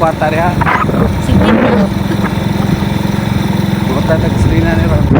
kwarta rin ha. Sipit na. Kwarta nagsilina ni Ron.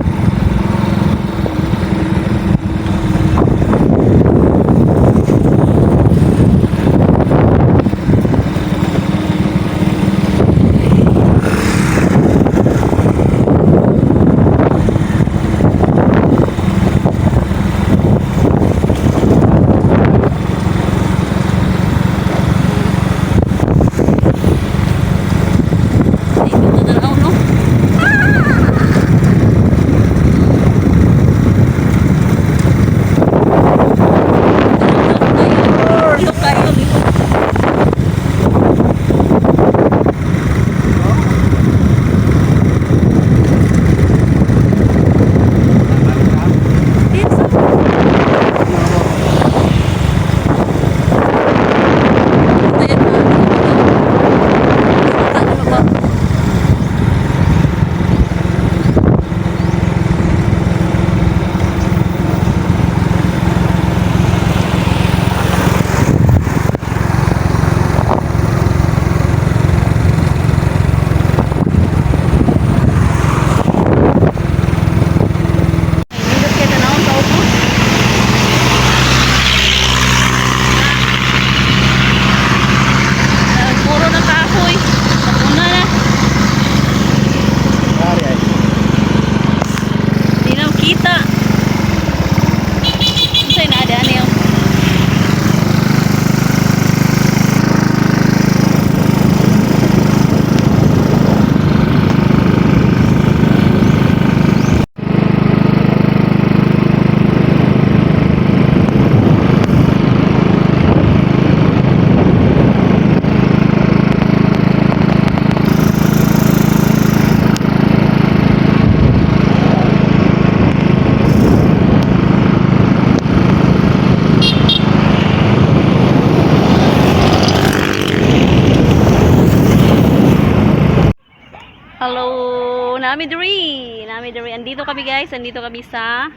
Hello, Nami Diri. Nami Diri. Andito kami guys. Andito kami sa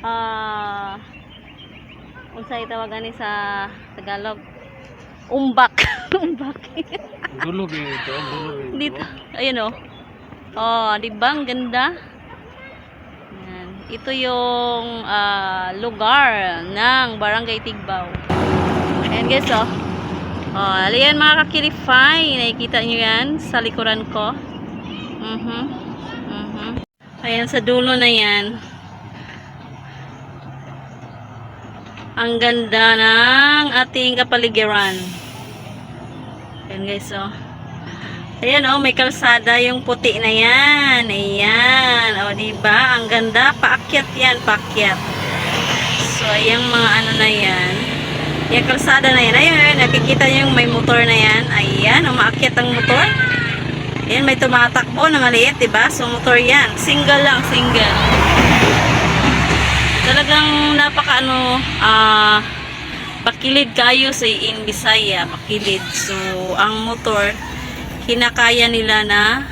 ah unsay tawagan ni sa Tagalog? Umbak. Umbak. Dulog eh ito. Dulog eh. Dito. Ayun oh. Oh, di ba? Ang ganda. Yan. Ito yung ah, lugar ng Barangay Tigbao. Ayan guys oh. Oh, ayan mga kakilify. Nakikita nyo yan sa likuran ko. Mhm. Ayan sa dulo na yan. Ang ganda ng ating kapaligiran. Ayan guys oh. Ayan oh, may kalsada yung puti na yan. Ayan. Oh, diba? Ang ganda. Paakyat yan, paakyat. So, ayan mga ano na yan. Yung kalsada na yan. Ayun, ayun. Nakikita nyo yung may motor na yan. Ayan. Umaakyat ang motor. Ayan, may tumatakbo na maliit, diba? So, motor yan. Single lang, single. Talagang napaka ano, ah, pakilid kayo sa in Bisaya, pakilid. So, ang motor, kinakaya nila na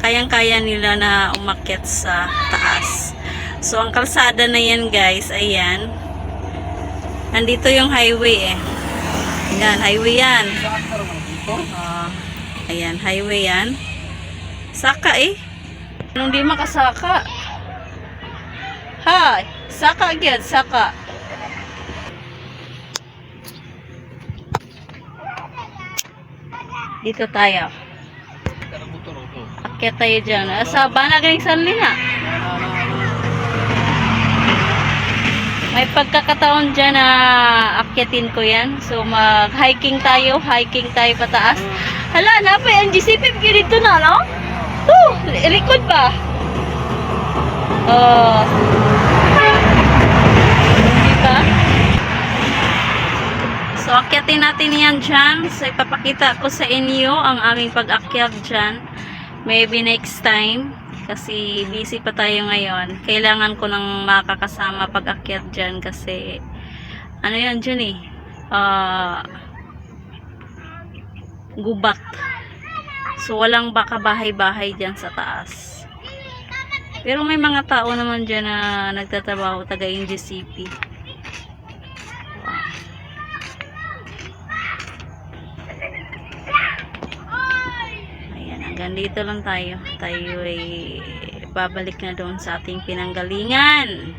kayang-kaya nila na umakyat sa taas. So, ang kalsada na yan guys, ayan. Nandito yung highway eh. Yan, highway yan. Ah, ayan, highway yan. Saka eh. Anong di makasaka? Hi, saka agad, saka. Dito tayo. Akyat tayo dyan. Ah, Sa bana galing sanli na. May pagkakataon dyan na akyatin ko yan. So mag-hiking tayo. Hiking tayo pataas. Hala, napay ang GCP dito na, no? Oh, li- likod ba? Oh. Diba? So, akyatin natin yan dyan. So, ipapakita ko sa inyo ang aming pag-akyat dyan. Maybe next time. Kasi busy pa tayo ngayon. Kailangan ko ng makakasama pag-akyat dyan kasi ano yan dyan eh. Ah... gubat. So, walang baka bahay-bahay dyan sa taas. Pero may mga tao naman dyan na nagtatrabaho taga NGCP. hanggang dito lang tayo. Tayo ay babalik na doon sa ating pinanggalingan.